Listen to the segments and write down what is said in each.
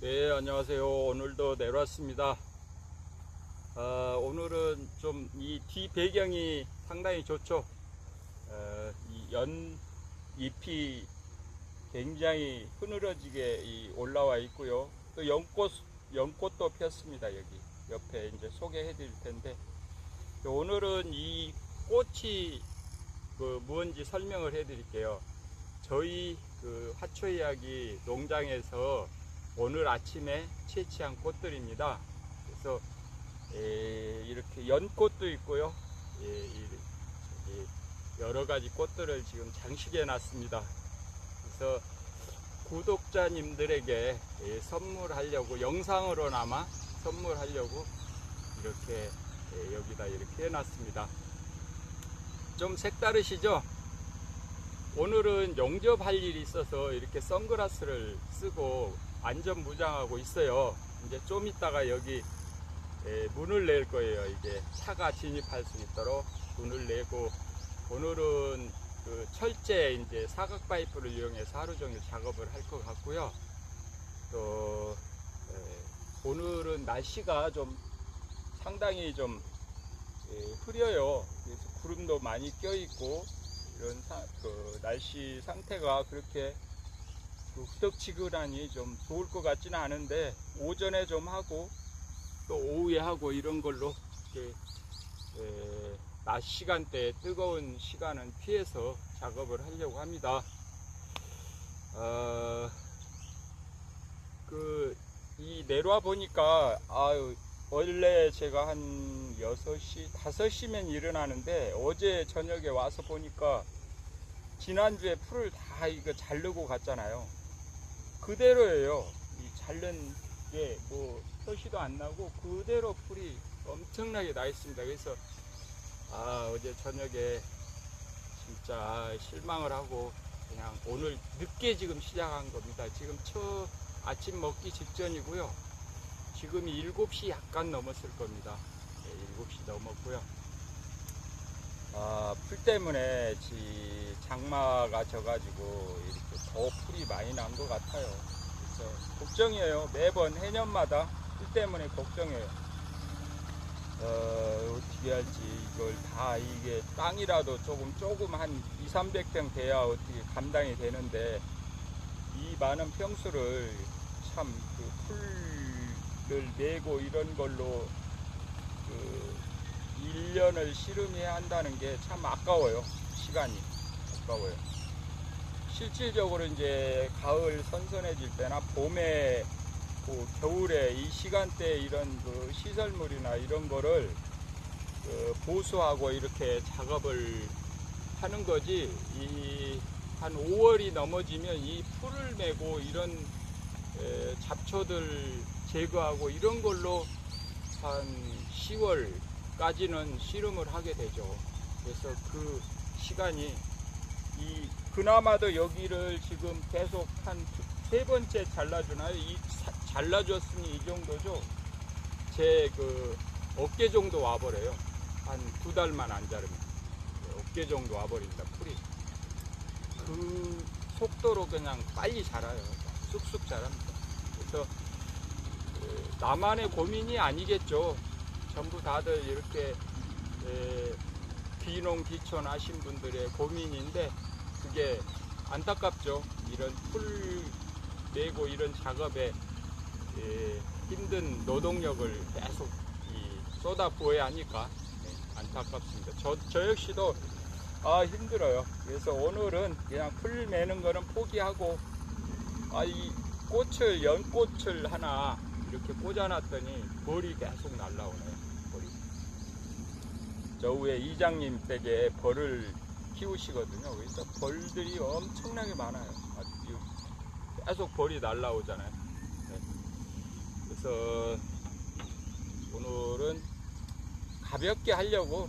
네, 안녕하세요. 오늘도 내려왔습니다. 아, 오늘은 좀 이 뒤 배경이 상당히 좋죠. 어, 이연 잎이 굉장히 흐느러지게 이 올라와 있고요. 또 연꽃, 연꽃도 폈습니다. 여기 옆에 이제 소개해 드릴 텐데 오늘은 이 꽃이 그 무언지 설명을 해 드릴게요. 저희 그 화초 이야기 농장에서 오늘 아침에 채취한 꽃들입니다. 그래서 에, 이렇게 연꽃도 있고요. 예, 여러 가지 꽃들을 지금 장식해 놨습니다. 그래서 구독자님들에게 예, 선물하려고 영상으로나마 선물하려고 이렇게 예, 여기다 이렇게 해놨습니다. 좀 색다르시죠? 오늘은 용접할 일이 있어서 이렇게 선글라스를 쓰고 안전 무장하고 있어요. 이제 좀 있다가 여기 에, 문을 낼 거예요. 이게 차가 진입할 수 있도록 문을 내고 오늘은 그 철제 이제 사각 파이프를 이용해서 하루 종일 작업을 할 것 같고요. 또 에, 오늘은 날씨가 좀 상당히 좀 에, 흐려요. 그래서 구름도 많이 껴 있고 이런 사- 그 날씨 상태가 그렇게 그 후덕지근하니 좀 좋을 것 같지는 않은데 오전에 좀 하고 또 오후에 하고 이런 걸로 이렇게 에, 낮 시간대 뜨거운 시간은 피해서 작업을 하려고 합니다. 어, 그이 내려와 보니까 아유 원래 제가 한 6시, 5시면 일어나는데 어제 저녁에 와서 보니까 지난주에 풀을 다 이거 자르고 갔잖아요. 그대로예요. 이 자른 게 뭐 표시도 안 나고 그대로 풀이 엄청나게 나 있습니다. 그래서 아 어제 저녁에 진짜 실망을 하고 그냥 오늘 늦게 지금 시작한 겁니다. 지금 첫 아침 먹기 직전이고요. 지금이 7시 약간 넘었을 겁니다. 네, 7시 넘었고요. 아, 풀 때문에 지 장마가 져가지고 이렇게 더 풀이 많이 난 것 같아요. 그래서 걱정이에요. 매번 해년마다 풀 때문에 걱정해요. 어, 어떻게 할지 이걸 다 이게 땅이라도 조금 조금 한 2, 300평 돼야 어떻게 감당이 되는데 이 많은 평수를 참 그 풀을 내고 이런 걸로 그 1년을 씨름해야 한다는 게 참 아까워요. 시간이 아까워요. 실질적으로 이제 가을 선선해질 때나 봄에 그 겨울에 이 시간대 이런 그 시설물이나 이런 거를 그 보수하고 이렇게 작업을 하는 거지 이 한 5월이 넘어지면 이 풀을 메고 이런 에, 잡초들 제거하고 이런 걸로 한 10월 까지는 씨름을 하게 되죠. 그래서 그 시간이 이 그나마도 여기를 지금 계속 한 세 번째 잘라주나요? 이 사- 잘라줬으니 이 정도죠. 제 그 어깨 정도 와버려요. 한 두 달만 안 자르면 네, 어깨 정도 와버린다 풀이. 그 속도로 그냥 빨리 자라요. 쑥쑥 자랍니다. 그래서 그 나만의 고민이 아니겠죠. 전부 다들 이렇게 에, 비농 비촌 하신 분들의 고민인데 그게 안타깝죠. 이런 풀 내고 이런 작업에 에, 힘든 노동력을 계속 이 쏟아 부어야 하니까 네, 안타깝습니다. 저, 저 역시도 아 힘들어요. 그래서 오늘은 그냥 풀 매는 거는 포기하고 아 이 꽃을 연꽃을 하나 이렇게 꽂아놨더니 벌이 계속 날라오네요. 벌이. 저 위에 이장님 댁에 벌을 키우시거든요. 그래서 벌들이 엄청나게 많아요. 아주 계속 벌이 날라오잖아요. 네. 그래서 오늘은 가볍게 하려고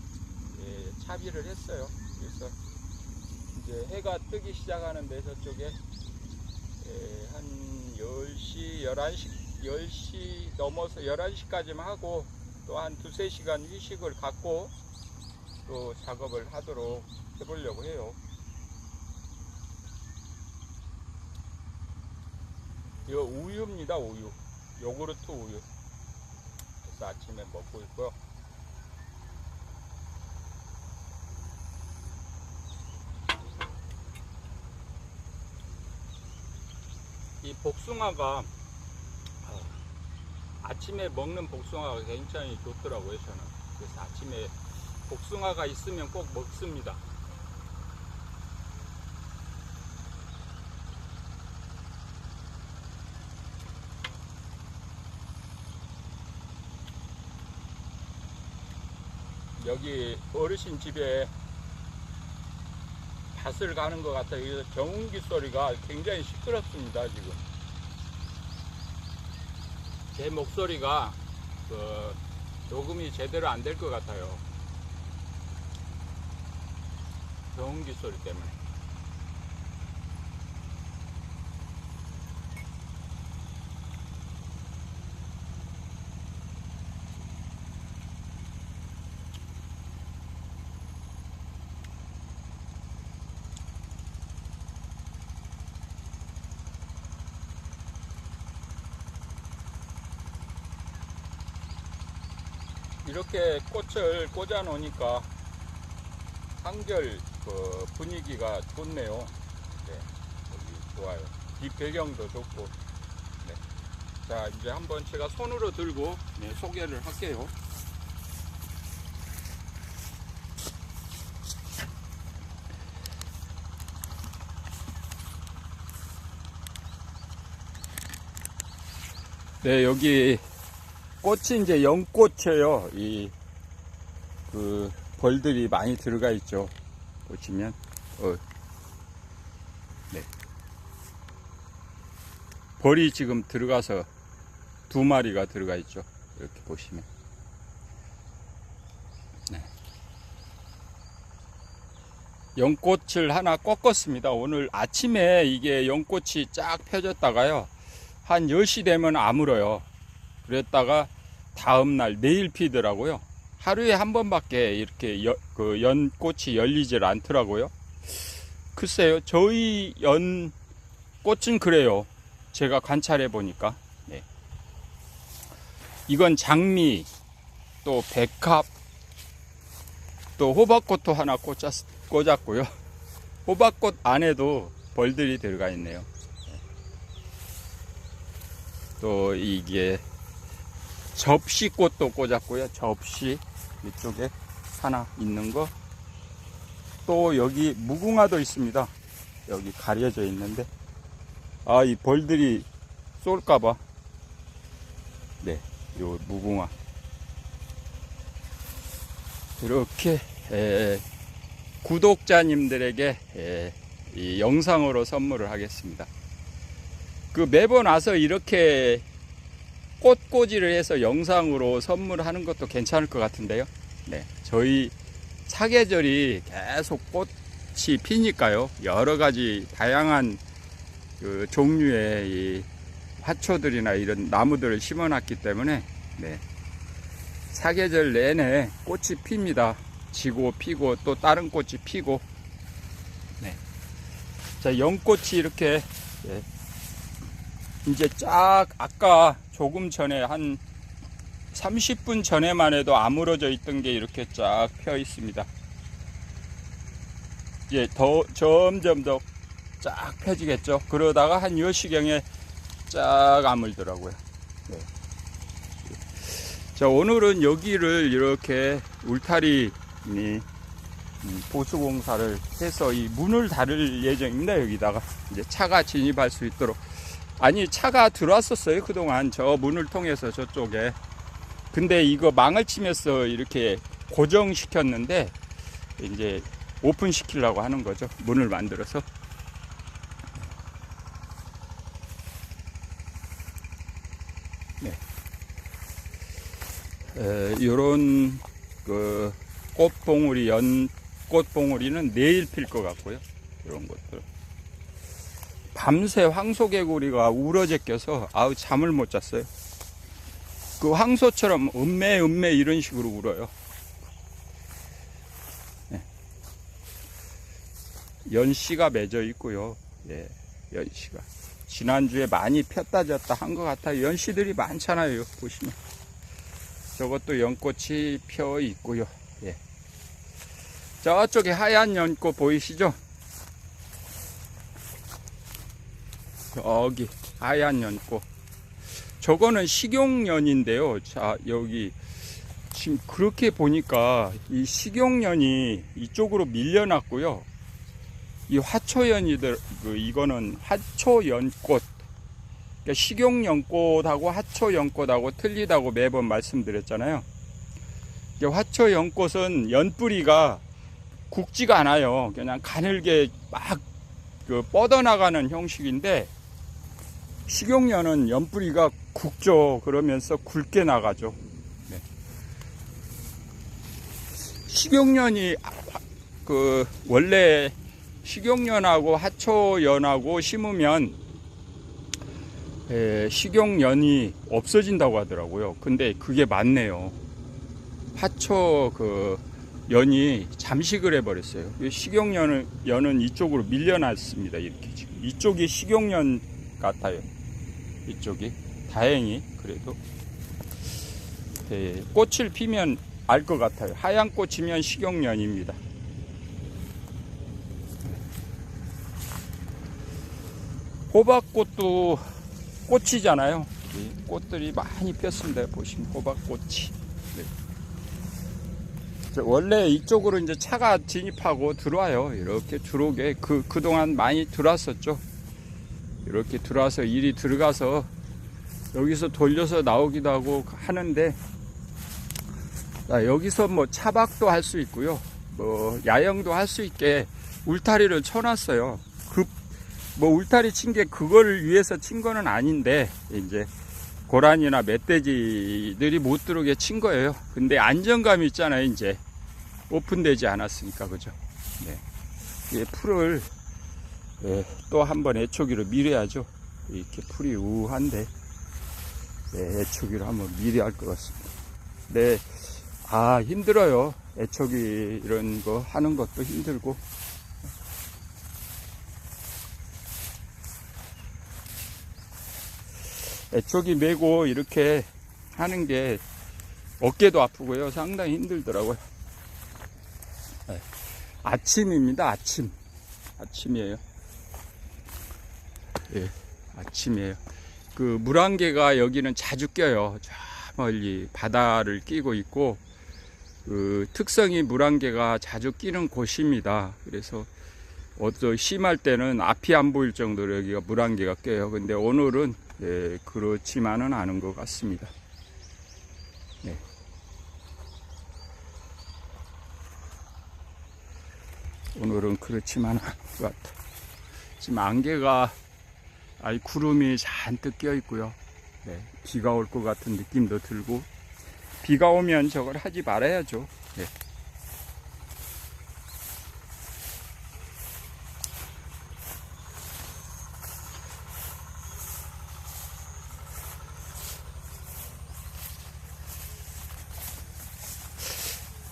예, 차비를 했어요. 그래서 이제 해가 뜨기 시작하는 데 저쪽에 예, 한 10시, 11시, 10시 넘어서 11시까지만 하고 또 한 두세 시간 휴식을 갖고 또 작업을 하도록 해보려고 해요. 이거 우유입니다, 우유. 요구르트 우유. 그래서 아침에 먹고 있고요. 이 복숭아가 아, 아침에 먹는 복숭아가 굉장히 좋더라고요, 저는. 그래서 아침에 복숭아가 있으면 꼭 먹습니다. 여기 어르신 집에 밭을 가는 것 같아요. 그래서 경운기 소리가 굉장히 시끄럽습니다, 지금. 제 목소리가 그 녹음이 제대로 안 될 것 같아요. 경운기 소리 때문에. 이렇게 꽃을 꽂아 놓으니까 한결 그 분위기가 좋네요. 네, 여기 좋아요. 뒷 배경도 좋고. 네. 자, 이제 한번 제가 손으로 들고 네, 소개를 할게요. 네, 여기 꽃이 이제 연꽃이에요. 이, 그, 벌들이 많이 들어가 있죠. 보시면, 어, 네. 벌이 지금 들어가서 두 마리가 들어가 있죠. 이렇게 보시면. 네. 연꽃을 하나 꺾었습니다. 오늘 아침에 이게 연꽃이 쫙 펴졌다가요. 한 10시 되면 아물어요. 그랬다가 다음날 내일 피더라고요. 하루에 한 번밖에 이렇게 여- 그 연꽃이 열리질 않더라고요. 글쎄요, 저희 연꽃은 그래요. 제가 관찰해 보니까. 네. 이건 장미, 또 백합, 또 호박꽃도 하나 꽂았, 꽂았고요. 호박꽃 안에도 벌들이 들어가 있네요. 또 이게 접시꽃도 꽂았고요. 접시 이쪽에 하나 있는 거. 또 여기 무궁화도 있습니다. 여기 가려져 있는데 아 이 벌들이 쏠까봐 네, 요 무궁화 이렇게 에, 구독자님들에게 에, 이 영상으로 선물을 하겠습니다. 그 매번 와서 이렇게 꽃꽂이를 해서 영상으로 선물하는 것도 괜찮을 것 같은데요. 네, 저희 사계절이 계속 꽃이 피니까요. 여러 가지 다양한 그 종류의 이 화초들이나 이런 나무들을 심어놨기 때문에 네, 사계절 내내 꽃이 핍니다. 지고 피고 또 다른 꽃이 피고. 네. 자, 연꽃이 이렇게 예, 이제 쫙 아까 조금 전에 한 30분 전에만 해도 아물어져 있던 게 이렇게 쫙 펴 있습니다. 이제 더 점점 더 쫙 펴지겠죠. 그러다가 한 10시경에 쫙 아물더라고요. 네. 자, 오늘은 여기를 이렇게 울타리 음, 보수공사를 해서 이 문을 달을 예정입니다. 여기다가 이제 차가 진입할 수 있도록. 아니 차가 들어왔었어요 그동안. 저 문을 통해서 저쪽에. 근데 이거 망을 치면서 이렇게 고정시켰는데 이제 오픈 시키려고 하는 거죠 문을 만들어서. 네. 에, 요런 그 꽃봉우리 연 꽃봉우리는 내일 필 것 같고요. 이런 것들 밤새 황소개구리가 울어제 껴서 아우 잠을 못 잤어요. 그 황소처럼 음매 음매 이런 식으로 울어요. 네. 연씨가 맺어 있고요. 예, 연씨가 지난주에 많이 폈다 졌다 한 것 같아요. 연씨들이 많잖아요. 보시면. 저것도 연꽃이 펴 있고요. 예. 저쪽에 하얀 연꽃 보이시죠? 저기 하얀 연꽃. 저거는 식용연인데요. 자, 여기 지금 그렇게 보니까 이 식용연이 이쪽으로 밀려났고요. 이 화초연이들 그 이거는 화초연꽃. 그러니까 식용연꽃하고 화초연꽃하고 틀리다고 매번 말씀드렸잖아요. 화초연꽃은 연뿌리가 굵지가 않아요. 그냥 가늘게 막 그 뻗어나가는 형식인데 식용연은 연뿌리가 굵죠. 그러면서 굵게 나가죠. 네. 식용연이 그 원래 식용연하고 하초연하고 심으면 에, 식용연이 없어진다고 하더라고요. 근데 그게 맞네요. 하초 그 연이 잠식을 해버렸어요. 이 식용연은 연은 이쪽으로 밀려났습니다. 이렇게 지금 이쪽이 식용연 같아요. 이쪽이 다행히 그래도 예, 꽃을 피면 알 것 같아요. 하얀 꽃이면 식용연입니다. 호박꽃도 꽃이잖아요. 이 꽃들이 많이 폈습니다. 보시면 호박꽃이. 네. 저 원래 이쪽으로 이제 차가 진입하고 들어와요. 이렇게 들어오게 그 그동안 많이 들어왔었죠. 이렇게 들어와서 일이 들어가서 여기서 돌려서 나오기도 하고 하는데 자, 여기서 뭐 차박도 할 수 있고요. 뭐 야영도 할 수 있게 울타리를 쳐놨어요. 그뭐 울타리 친 게 그걸 위해서 친 거는 아닌데 이제 고란이나 멧돼지들이 못 들어오게 친 거예요. 근데 안정감이 있잖아요. 이제 오픈되지 않았으니까 그죠. 네. 이 풀을 예, 또한 번 애초기로 밀어야죠. 이렇게 풀이 우한데 네, 애초기로 한번 밀어야 할것 같습니다. 네, 아 힘들어요. 애초기 이런 거 하는 것도 힘들고 애초기 메고 이렇게 하는 게 어깨도 아프고요. 상당히 힘들더라고요. 네. 아침입니다. 아침. 아침이에요. 예, 아침이에요. 그 물안개가 여기는 자주 껴요. 저 멀리 바다를 끼고 있고 그 특성이 물안개가 자주 끼는 곳입니다. 그래서 어떤 심할 때는 앞이 안 보일 정도로 여기가 물안개가 껴요. 근데 오늘은 예, 그렇지만은 않은 것 같습니다. 네. 오늘은 그렇지만은 않은 것 같아요. 지금 안개가 아이 구름이 잔뜩 끼어 있고요. 네, 비가 올 것 같은 느낌도 들고 비가 오면 저걸 하지 말아야죠. 네.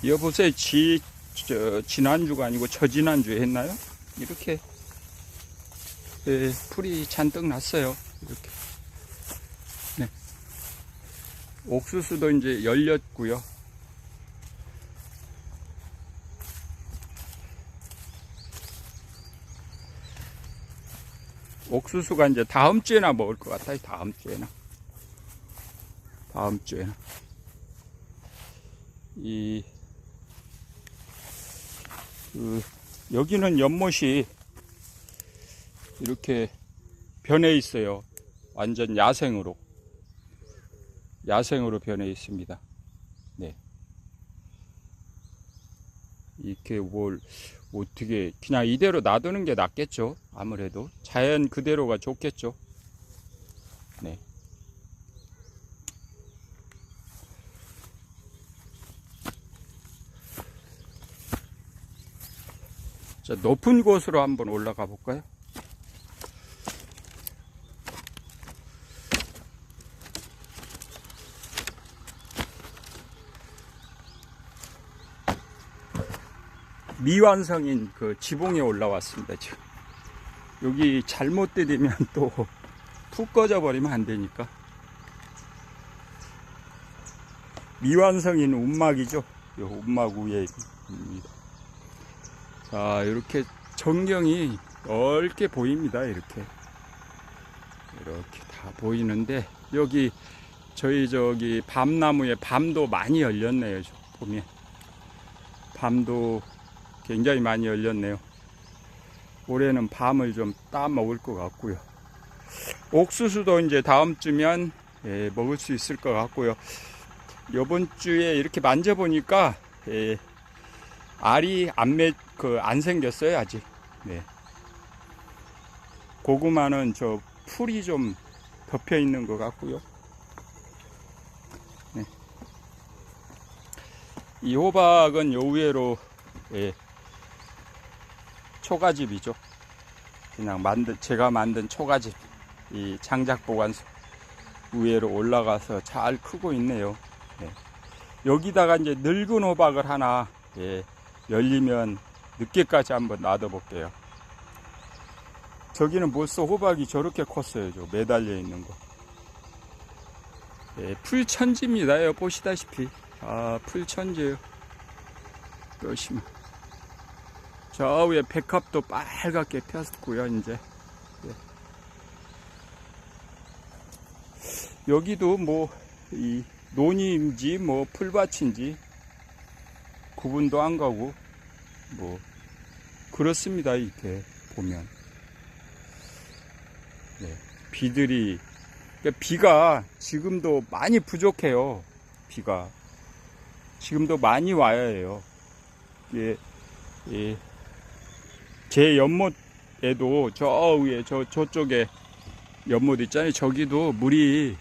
여보세요. 지, 저, 지난주가 아니고 저지난주에 했나요? 이렇게 예, 풀이 잔뜩 났어요. 이렇게. 네. 옥수수도 이제 열렸고요. 옥수수가 이제 다음 주에나 먹을 것 같아요. 다음 주에나. 다음 주에나. 이, 그, 여기는 연못이 이렇게 변해 있어요. 완전 야생으로. 야생으로 변해 있습니다. 네. 이렇게 뭘 어떻게 그냥 이대로 놔두는 게 낫겠죠. 아무래도 자연 그대로가 좋겠죠. 네. 자, 높은 곳으로 한번 올라가 볼까요? 미완성인 그 지붕에 올라왔습니다. 지금 여기 잘못 들이면 또 푹 꺼져 버리면 안 되니까. 미완성인 움막이죠. 이 움막 위에입니다. 자, 이렇게 전경이 넓게 보입니다. 이렇게. 이렇게 다 보이는데, 여기 저희 저기 밤나무에 밤도 많이 열렸네요. 저 보면. 밤도 굉장히 많이 열렸네요. 올해는 밤을 좀 따먹을 것 같고요. 옥수수도 이제 다음 주면 예, 먹을 수 있을 것 같고요. 이번 주에 이렇게 만져보니까 예, 알이 안, 맺, 그, 안 생겼어요 아직. 네. 고구마는 저 풀이 좀 덮여 있는 것 같고요. 네. 이 호박은 요 위에로 예, 초가집이죠. 그냥 만든 제가 만든 초가집 이 장작 보관소 위에로 올라가서 잘 크고 있네요. 예. 여기다가 이제 늙은 호박을 하나 예, 열리면 늦게까지 한번 놔둬 볼게요. 저기는 벌써 호박이 저렇게 컸어요. 저 매달려 있는 거. 예, 풀천지입니다. 요 보시다시피 아 풀천지예요. 보시면 저 위에 백합도 빨갛게 폈고요. 이제 예. 여기도 뭐 이 논인지 뭐 풀밭인지 구분도 안 가고 뭐 그렇습니다. 이렇게 보면 네, 비들이 그러니까 비가 지금도 많이 부족해요. 비가 지금도 많이 와야 해요. 이게 예, 제 연못에도 저 위에 저 저쪽에 연못 있잖아요. 저기도 물이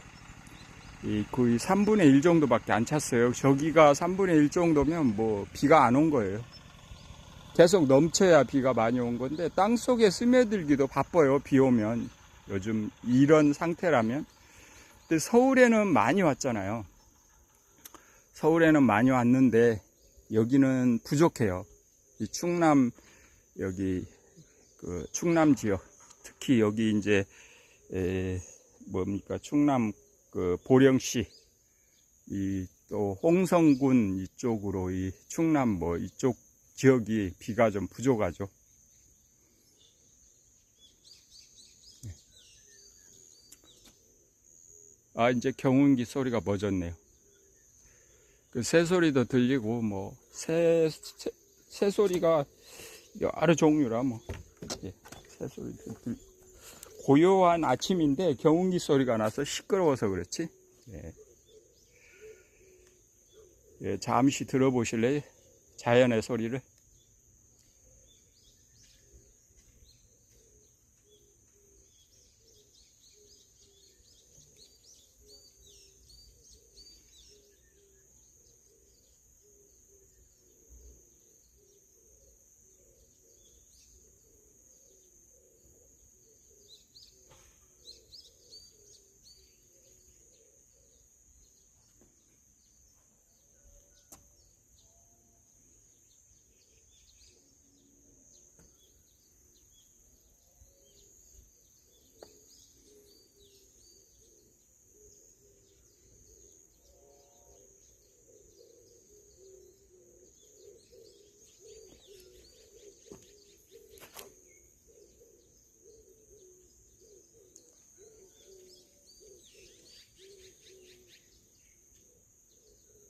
이 거의 3분의 1 정도밖에 안 찼어요. 저기가 3분의 1 정도면 뭐 비가 안 온 거예요. 계속 넘쳐야 비가 많이 온 건데 땅 속에 스며들기도 바빠요. 비 오면 요즘 이런 상태라면. 근데 서울에는 많이 왔잖아요. 서울에는 많이 왔는데 여기는 부족해요. 이 충남 여기 그 충남 지역 특히 여기 이제 에 뭡니까 충남 그 보령시 이 또 홍성군 이쪽으로 이 충남 뭐 이쪽 지역이 비가 좀 부족하죠. 아 이제 경운기 소리가 멎었네요. 그 새소리도 들리고 뭐 새 새, 새 소리가 여러 종류라 뭐 예, 새소리도 들 고요한 아침인데 경운기 소리가 나서 시끄러워서 그렇지. 예. 예, 잠시 들어보실래요? 자연의 소리를.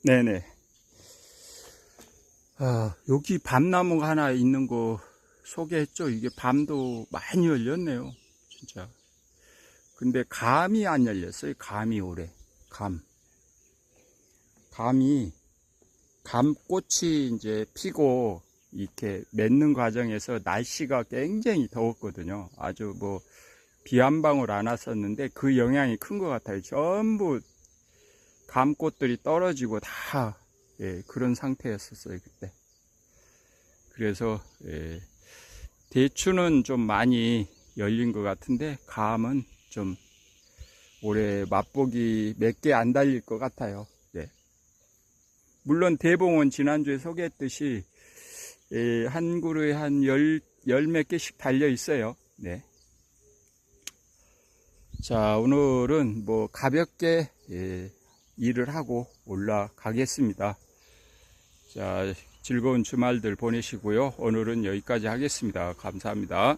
네네. 아, 여기 밤나무가 하나 있는 거 소개했죠? 이게 밤도 많이 열렸네요. 진짜. 근데 감이 안 열렸어요. 감이 올해. 감. 감이, 감꽃이 이제 피고 이렇게 맺는 과정에서 날씨가 굉장히 더웠거든요. 아주 뭐, 비 한 방울 안 왔었는데 그 영향이 큰 것 같아요. 전부 감꽃들이 떨어지고 다 예, 그런 상태였었어요 그때. 그래서 예, 대추는 좀 많이 열린 것 같은데 감은 좀 올해 맛보기 몇 개 안 달릴 것 같아요. 네. 물론 대봉은 지난주에 소개했듯이 예, 한 그루에 한 열 열 몇 개씩 달려 있어요. 네. 자, 오늘은 뭐 가볍게 예, 일을 하고 올라가겠습니다. 자, 즐거운 주말들 보내시고요. 오늘은 여기까지 하겠습니다. 감사합니다.